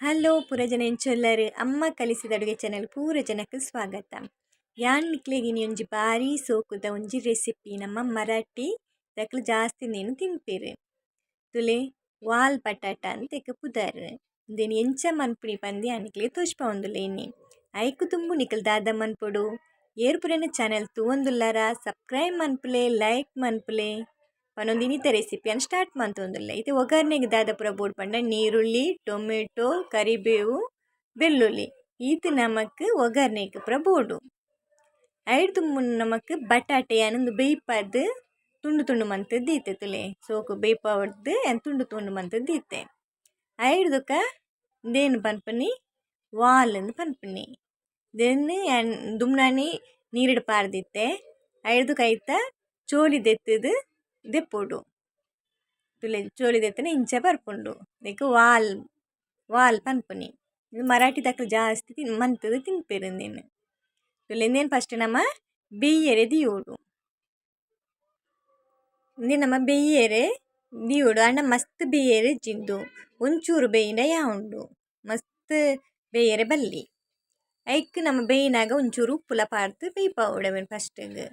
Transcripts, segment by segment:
Hello ಪೂರ ಜನ ಎಂಚೊಲ್ಲರು, ಅಮ್ಮ ಕಲಿಸಿದ ಅಡುಗೆ ಚಾನಲ್ ಪೂರ ಜನಕ್ಕೆ ಸ್ವಾಗತ ಯಾನ್ ನಿಕ್ಲೆಗಿನಿ ಒಂಜಿ ಬಾರಿ ಸೋಕುದ, ಒಂಜಿ ರೆಸಿಪಿ ನಮ್ಮ ಮರಾಠಿ ದಕ್ಲು ಜಾಸ್ತಿ ನೇನು ತಿನ್ಪೇರು ತುಲೆ, ವಾಲ್ ಬಟಾಟ ಅಂತ ತೆಕ್ಕ ಪುದಾರ್. ಇಂದೇನು ಎಂಚ ಮನ್ಪುಣಿ ಪಂದಿ ಆನಿಕ್ಲೆ ತೋಜ್ಪ ಒಂದುಲ್ಲೇನಿ ಐಕು ತುಂಬು ನಿಕಲ್ ದಾದ ಮನ್ಪೊಡು. ಏರ್ ಪುರನ ಚಾನಲ್ ತೂವೊಂದುಲ್ಲಾರ ಸಬ್ಸ್ಕ್ರೈಬ್ ಮನ್ಪುಲೆ ಲೈಕ್ ಮನ್ಪುಲೆ. ಪನೊಂದು ಇನ್ನಿತ ರೆಸಿಪಿಯನ್ನು ಸ್ಟಾರ್ಟ್ ಮಂತೊಂದುಲ್ಲೆ ಇದು ಒಗ್ಗರಣೆಗೆ ದಾದ ಪೂರ ಬೋಡು ಪಂಡ ನೀರುಳ್ಳಿ, ಟೊಮೆಟೊ, ಕರಿಬೇವು, ಬೆಳ್ಳುಳ್ಳಿ. ಈತ್ ನಮಕ್ ಒಗ್ಗರಣೆಗೆ ಪೂರ ಬೋಡು. ಐಡ್ ತುಂಬ ನಮಕ್ ಬಟಾಟೆ ಅನ್ನೊಂದು ಬೇಯ್ಪದ್ ತುಂಡು ತುಂಡು ಮಂತದ್ದು ದೀತೆ ತುಲೆ. ಸೋಕು ಬೇಯ್ಪ ಹೊಡ್ದು ತುಂಡು ತುಂಡು ಮಂತದ್ದು ದೀತೆ ಐಡ್ದುಕ ದೇನು ಪನ್ಪನಿ, ವಾಲ್ ಅಂದ್ ಪನ್ಪನಿ. ದೆನ್ ದುಮ್ನಾನಿ ನೀರಿಡ್ ಪಾರ್ದಿತ್ತೆ ಐಡ್ದುಕ ಐತ ಚೋಲಿ ದೆಪ್ಪೊಡು ತುಲೆ ಚೋಲಿ ದೆತ್ತನೆ ಇಂಚ ಬರ್ಪುಂಡು ನೆಕ್ ವಾಲ್ ವಾಲ್ ಪನ್ಪುನಿ ಮರಾಠಿ ತಕ್ಕ ಜಾಸ್ತಿ ತಿನ್ ಮಂತುದು ತಿನ್ಪೆರ್ ಉಂದೆನ್ ತುಲೆ ಉಂದೆನ್ ಫಸ್ಟ್ ನಮ ಬೆಯ್ಯರೆ ದಿಯೋಡು ಉಂದೆನ್ ನಮ ಬೆಯ್ಯರೆ ದಿಯೋಡು ಆಂಡ ಮಸ್ತ್ ಬೆಯ್ಯರೆ ಜಿಂದು ಒಂಚೂರು ಬೇಯಿನ ಯಾವುಂಡು ಮಸ್ತ್ ಬೇಯರೆ ಬಲ್ಲಿ ಐಕ್ ನಮ ಬೇಯಿನಾಗ ಒಂಚೂರು ಉಪ್ಪುಲ ಬೇ ಬೇಯ್ಪಾವುಡು ಫಸ್ಟ್ಗ್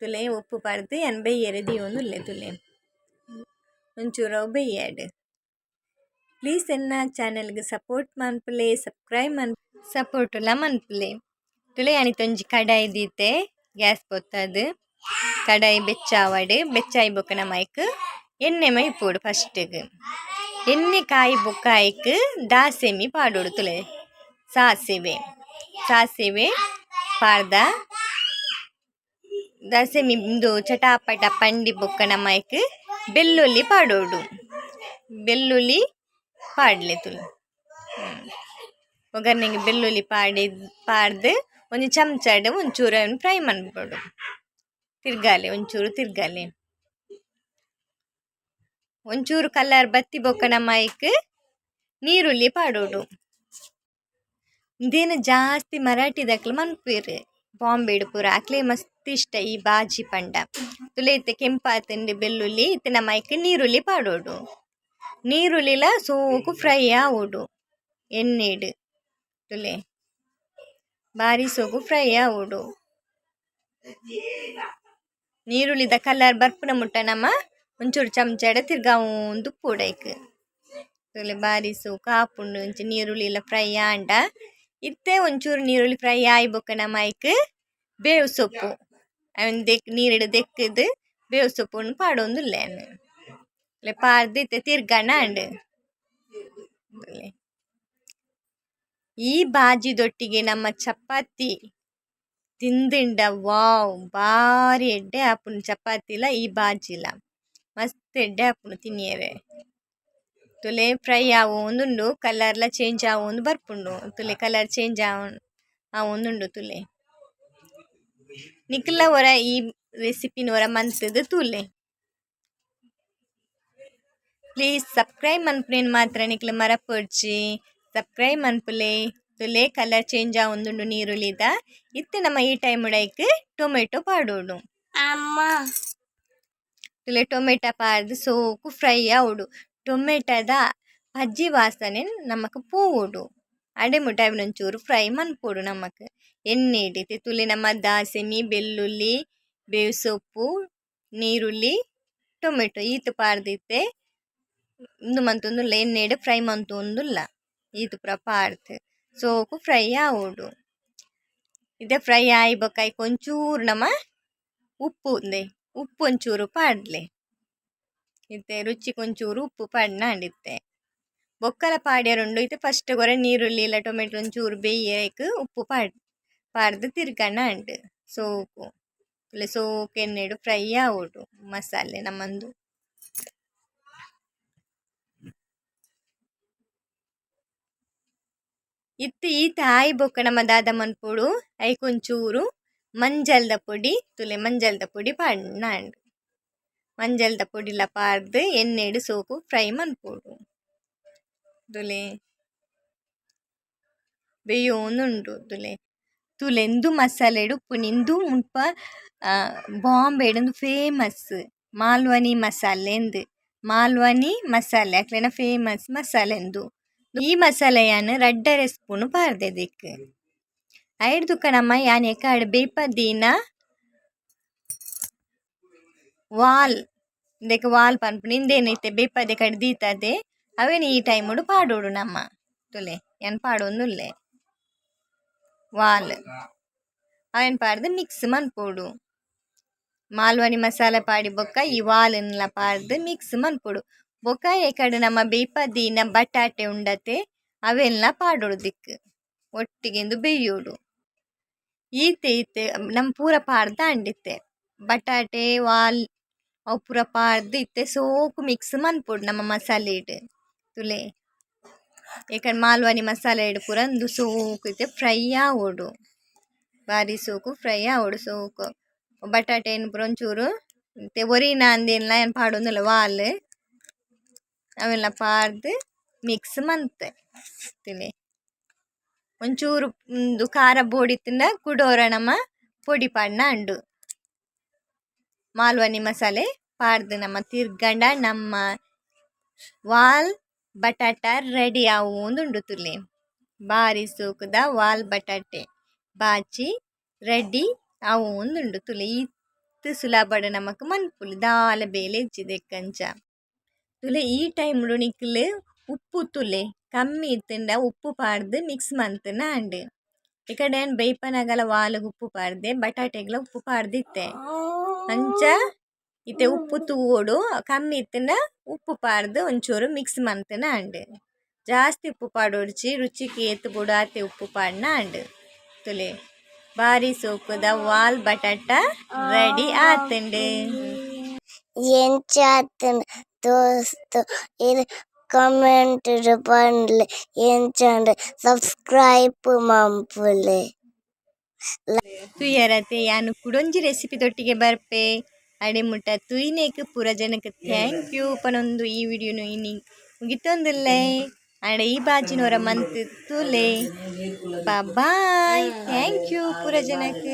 ತುಲೆ ಉಪ್ಪು ಪಾರ್ದ್ ಯಾನ್ ಬೆಯ್ಯರೆ ದಿಯೊಂದುಲ್ಲೆ ತುಲೆ ಒಂಚೂರು ಅವು ಬೇಯ್ಯಾಡ್ ಪ್ಲೀಸ್ ಎನ್ನ ಚಾನೆಲ್ಗ್ ಸಪೋರ್ಟ್ ಮನ್ಪುಲೆ ಸಬ್ಸ್ಕ್ರೈಬ್ ಮನ್ ಸಪೋರ್ಟುಲ ಮನ್ಪುಲೆ ತುಲೆ ಅನಿತೊಂಜಿ ಕಡಾಯಿ ದೀತೆ ಗ್ಯಾಸ್ ಪೊತ್ತದ್ ಕಡಾಯಿ ಬೆಚ್ಚಾವಡ್ ಬೆಚ್ಚಾಯಿ ಬೊಕ ನಮೈಕ್ ಎಣ್ಣೆ ಮೈಪೊಡು ಫಸ್ಟ್ಗ್ ಎಣ್ಣೆ ಕಾಯಿ ಬೊಕ ಐಕ್ ದಾಸೆಮಿ ಪಾಡೊಡು ತುಲೆ ಸಾಸಿವೆ ಸಾಸಿವೆ ಉಂದು ಚಟಾಪಟ ಪಂಡಿ ಬೊಕ್ಕ ನಮಕ್ ಬೆಳ್ಳುಳ್ಳಿ ಪಾಡೋಡು ಬೆಳ್ಳುಳ್ಳಿ ಪಾಡ್ಲೆ ತುಲು ಒಗ್ಗರ್ನೆಗ್ ಬೆಳ್ಳುಳ್ಳಿ ಪಾಡಿ ಪಾಡ್ದ್ ಒಂಜಿ ಚಮಚಡ್ ಒಂಚೂರು ಫ್ರೈ ಮನ್ಪೊಡು ತಿರ್ಗಾಲೆ ಒಂಚೂರು ತಿರ್ಗಾಲೆ ಒಂಚೂರು ಕಲರ್ ಬತ್ತಿ ಬೊಕ್ಕಣ ಮೈಕ್ ನೀರುಳ್ಳಿ ಪಾಡೋಡು ಇದೇನು ಜಾಸ್ತಿ ಮರಾಠಿ ದಕ್ಲ್ ಮನ್ಪುವೆರ್ ಬಾಂಬೆಡ್ ಪೂರ ಅಕ್ಲೆ ಮಸ್ತ್ ಇಷ್ಟ ಈ ಬಾಜಿ ಪಂಡ. ತುಲೆ ಇತ್ತೆ ಕೆಂಪಾತುಂಡು ಬೆಳ್ಳುಳ್ಳಿ, ಇತ್ತೆ ನಮಕ್ ನೀರುಳ್ಳಿ ಪಾಡೋಡು. ನೀರುಳ್ಳಿಲ ಸೋಕು ಫ್ರೈ ಆವೊಡು. ಎಣ್ಣೆಡ್ ತುಲೆ. ಬಾರಿ ಸೋಕು ಫ್ರೈ ಆವೊಡು. ನೀರುಳ್ಳಿದ ಕಲರ್ ಬರ್ಪುನ ಮುಟ್ಟ ನಮ ಒಂಚೂರು ಚಮಚಡ ತಿರ್ಗಾವೊಂದು ಉಪ್ಪುಡು ತುಲೆ ಬಾರಿ ಸೋಕು. ಆಪುಂಡು ಇಂಚ ನೀರುಳ್ಳಿಲ ಫ್ರೈ ಆಂಡ. ಇತ್ತೆ ಒಂಚೂರು ನೀರುಳ್ಳಿ ಫ್ರೈ ಆಯಿ ಬೊಕ ಐಕ್ ಬೇವು ಸೊಪ್ಪು. ಅವನ್ ದೆಕ್, ನೀರಿಡು ದೆಕ್ಕದು ಬೇವು ಸೊಪ್ಪುನ್ ಪಾಡೊಂದುಲ್ಲೆನ್ ಪಾರ್ದು ಇತ್ತೆ ತಿರ್ಗನಾಂಡ್ ಈ ಬಾಜಿದೊಟ್ಟಿಗೆ ನಮ್ಮ ಚಪಾತಿ ತಿಂದಿಂಡ. ವಾವ್ ಬಾರಿ ಎಡ್ಡೆ ಆಪುಂಡು ಚಪಾತಿಲ ಈ ಬಾಜಿಲ ಮಸ್ತ್ ಎಡ್ಡೆ ಆಪುಂಡು ತಿನಿಯೆರೆ ತುಲೆ ಫ್ರೈ ಆವೊಂದುಂಡು ಕಲರ್ಲ ಚೇಂಜ್ ಆವೊಂದು ಬರ್ಪುಂಡು. ತುಲೆ ಕಲರ್ ಚೇಂಜ್ ಆವೊಂದುಂಡು ತುಲೆ. ನಿಕ್ಲ ಒರ ಈ ರೆಸಿಪಿನ್ ಒರ ಮನ್ತುದು ತೂಲೆ. ಪ್ಲೀಸ್ ಸಬ್ಸ್ಕ್ರೈಬ್ ಮನ್ಪುನೆನ್ ಮಾತ್ರ ನಿಕ್ಲ್ ಮರಪೊಡ್ಜಿ ಸಬ್ಸ್ಕ್ರೈಬ್ ಮನ್ಪುಲೆ. ತುಲೆ ಕಲರ್ ಚೇಂಜ್ ಆವೊಂದುಂಡು ನೀರುಳ್ಳಿದ. ಇತ್ತೆ ನಮ ಈ ಟೈಮ್ ಉಡೈಕ್ ಟೊಮೆಟೊ ಪಾಡೋಡು. ತುಲೆ ಟೊಮೆಟೊ ಪಾರ್ದ್ ಸೋಕು ಫ್ರೈ ಆವೊಡು. ಟೊಮೆಟೊದ ಅಜ್ಜಿ ವಾಸನೆ ನಮಕ್ ಪೂಡು. ಅಡೆ ಮುಟ ಅವೆನ್ ಒಂಚೂರು ಫ್ರೈ ಮನ್ಪೊಡು ನಮಕ್. ಎಣ್ಣೆಡ್ ಇತ್ತೆ ತುಲೆ ನಮ ದಾಸೆಮಿ ಬೆಳ್ಳುಳ್ಳಿ ಬೇವು ಸೊಪ್ಪು ನೀರುಳ್ಳಿ, ಟೊಮೆಟೊ ಈತು ಪಾರ್ದಿತ್ತೆ ಇಂದು ಮಂತೊಂದುಲ್ಲ ಎಣ್ಣೆಡ್ ಫ್ರೈ ಮಂತೊಂದುಲ್ಲ, ಈತು ಪೂರ ಪಾರ್ದು ಸೋಕು ಫ್ರೈ ಆವೊಡು. ಇದೆ ಫ್ರೈ ಆಯಿ ಬೊಕ ಐಕ್ ಒಂಚೂರು ನಮ ಉಪ್ಪು ಉಪ್ಪು ಒಂಚೂರು ಪಾಡ್ಲೆ. ಇತ್ತೆ ರುಚಿ ಕೊಂಚೂರು ಉಪ್ಪು ಪಾಡ್ನಾಂಡ್ ಇತ್ತೆ ಬೊಕ್ಕಲ ಪಾಡ್ಯರುಂಡು ಇತ್ತೆ ಫಸ್ಟ್ ಗೊರ ನೀರುಳ್ಳಿಲ ಟೊಮೆಟೊ ಒಂಚೂರು ಬೇಯ್ಯೆರೆ ಉಪ್ಪು ಪಾಡ್ ಪಾರ್ದ್ ತಿರ್ಗನಾಂಡ್ ಸೋಕು. ತುಲೆ ಸೋಕು ಎಣ್ಣೆಡ್ ಫ್ರೈ ಆವೊಡು ಮಸಾಲೆ ನಮಂದು ಇತ್ತೆ ಈತ ತಾಯಿ ಬೊಕ್ಕ ನಮ ದಾದ ಮನ್ಪುಡು ಐಕೊಂಚೂರು ಮಂಜಲ್ದ ಪುಡಿ, ತುಲೆ ಮಂಜಲ್ದ ಪುಡಿ ಪಾಡ್ನ ಮಂಜಲ್ದ ಪೊಡಿಲ ಪಾರ್ದ್ ಎಣ್ಣೆಡ್ ಸೋಕು ಫ್ರೈ ಮನ್ಪೊಡು ತುಲೆ ಬೇಯೋಂದುಂಡು ಬೇಯೋನುಂಡು ದುಲೆ ತುಲೆಂದು ಮಸಾಲೆಡು ಪುನಿಂದು ಮುಲ್ಪ ಬಾಂಬೆಡ್ ಉಂದು ಫೇಮಸ್ ಮಾಲ್ವನಿ ಮಸಾಲೆ ಎಂದು ಮಾಲ್ವನಿ ಮಸಾಲೆ ಅಕ್ಲೆನ ಫೇಮಸ್ ಮಸಾಲೆ ಎಂದು ಈ ಮಸಾಲೆಯನ್ನು ಸ್ಪೂನ್ ಪಾರ್ದೆ ದಿಕ್ಕು ಐಡ್ ಯಾನೆ ಯಾನ್ ಬೇಪ ಬೇಪದಿನ ವಾಲ್, ದೆಕ್ ವಾಲ್ ಪನ್ಪುನ ಇತ್ತೆ ಬೇಪದೆ ಕಡೆ ದೀತದೆ ಅವೇನು ಈ ಟೈಮುಡು ಪಾಡೋಡು ನಮ್ಮ ತುಲೆ ಯಾನ್ ಪಾಡೊಂದುಲ್ಲೆ? ವಾಲ್. ಅವೇನ್ ಪಾಡ್ದು? ಮಿಕ್ಸ್ ಮನ್ಪೋಡು. ಮಾಲ್ವನಿ ಮಸಾಲೆ ಪಾಡಿ ಬೊಕ್ಕ ಈ ವಾಲ್ನೆಲ ಪಾಡ್ದು ಮಿಕ್ಸ್ ಮನ್ಪೊಡು. ಬೊಕ ಕಡೆ ನಮ್ಮ ಬೇಪದಿನ ಬಟಾಟೆ ಉಂಡತೆ, ಅವೆಲ್ಲ ಪಾಡೋಡು ದಿಕ್ಕು. ಒಟ್ಟಿಗೆಂದು ಬೇಯೋಡು ಈತೆ ಈತೆ ನಮ್ ಪೂರ ಪಾಡ್ದ್ ಅಂಡಿತ್ತೆ ಬಟಾಟೆ ವಾಲ್ ಅವು ಪೂರ ಪಾಡ್ದ್ ಇತ್ತೆ ಸೋಕು ಮಿಕ್ಸ್ ಮನ್ಪೊಡು ನಮ್ಮ ಮಸಾಲೆ ಮಸಾಲೆಡ್ ತುಲೆ. ಏಕಂದ್ರೆ ಮಾಲ್ವಾನಿ ಮಸಾಲೆ ಇಡು ಪೂರ ಉಂದು ಸೋಕು ಇತ್ತೆ, ಫ್ರೈ ಆವೊಡು. ಬಾರಿ ಸೋಕು ಫ್ರೈ ಆಡು ಸೋಕು ಬಟಾಟೆನ್ ಪೂರ ಒಂಚೂರು ಮತ್ತೆ ಒರಿನ ಅಂದೇನಲ್ಲ ಏನು ಪಾಡೊಂದುಲ್ಲ ವಾಲ್. ಅವೆಲ್ಲ ಪಾರ್ದು ಮಿಕ್ಸ್ ಮಂತೆ ತಿಲೆ. ಒಂಚೂರು ಉಂದು ಖಾರ ಬೋಡಿತ್ತುಂಡ ಕುಡೋರ ನಮ ಪೊಡಿ ಪಾಡ್ನ ಅಂಡು. ಮಾಲ್ವನಿ ಮಸಾಲೆ, ಪಾಡ್ದ್ ನಮ್ಮ ತಿರ್ಗಂಡ, ನಮ್ಮ ವಾಲ್ ಬಟಾಟ ರೆಡಿ ಆವೊಂದುಂಡು ತುಲೆ ಬಾರಿ ಸೂಕುದ ವಾಲ್ ಬಟಾಟೆ ಬಾಚಿ ರೆಡಿ ಆವೊಂದುಂಡು ತುಲೆ ಇತ್ತ್ ಸುಲಭಡ್ ನಮಕ್ ಮನ್ಪುಲಿ ದಾಲ ಬೇಲೆ ಕಂಚ. ತುಲೆ ಈ ಟೈಮ್ ನಿಕ್ಲ್ ಉಪ್ಪು ತುಲೆ ಕಮ್ಮಿ ಇತ್ತುಂಡ ಉಪ್ಪು ಪಾಡ್ದ್ ಮಿಕ್ಸ್ ಮನ್ಪುನ ಆಂಡ್ ಇಕಡೆನ್ ಬೈಪನಗಲ ವಾಲ್ಗ್ ಉಪ್ಪು ಪಾಡ್ದೆ ಬಟಾಟೆಗ್ಲ ಉಪ್ಪು ಪಾಡ್ದಿತ್ತೆ ಅಂಚ ಇತ್ತೆ ಉಪ್ಪು ತೂವೊಡು ಕಮ್ಮಿ ಇತ್ತನ ಉಪ್ಪು ಪಾಡ್ದ್ ಒಂಚೂರು ಮಿಕ್ಸ್ ಮನ್ಪುನ ಅಂಡ್ ಜಾಸ್ತಿ ಉಪ್ಪು ಪಾಡೋಡ್ಚಿ ರುಚಿಗೆ ಏತ್ ಬುಡಾತಿ ಆತೆ ಉಪ್ಪು ಪಾಡ್ನ ಅಂಡ್ ತುಲೆ ಬಾರಿ ಸೋಕುದ ವಾಲ್ ಬಟಾಟ ರೆಡಿ ಆತುಂಡು. ಎಂಚಾತನ ದೋಸ್ತ್ ಇದು ಕಮೆಂಟ್ ಪಂಡ್ಲೆ ಎಂಚಾಂಡ್ ಸಬ್ಸ್ಕ್ರೈಬ್ ಮಂಪುಲೆ ತುಯರತೆ ಯಾನು ಕುಡೊಂಜಿ ರೆಸಿಪಿ ತೊಟ್ಟಿಗೆ ಬರ್ಪೆ ಅಡೆ ಮುಟ್ಟ ತುಯ್ನೆಗ್ ಪೂರ ಜನಕ್ ಥ್ಯಾಂಕ್ ಯು ಪನೊಂದು ಈ ವಿಡಿಯೋನು ಇನಿ ಮುಗಿತೊಂದುಲ್ಲೆ ಆಂಡ ಈ ಬಾಜಿನವರ ಮಂತ್ ತುಲೆ ಬಾಯ್ ಥ್ಯಾಂಕ್ ಯು ಪೂರ ಜನಕ್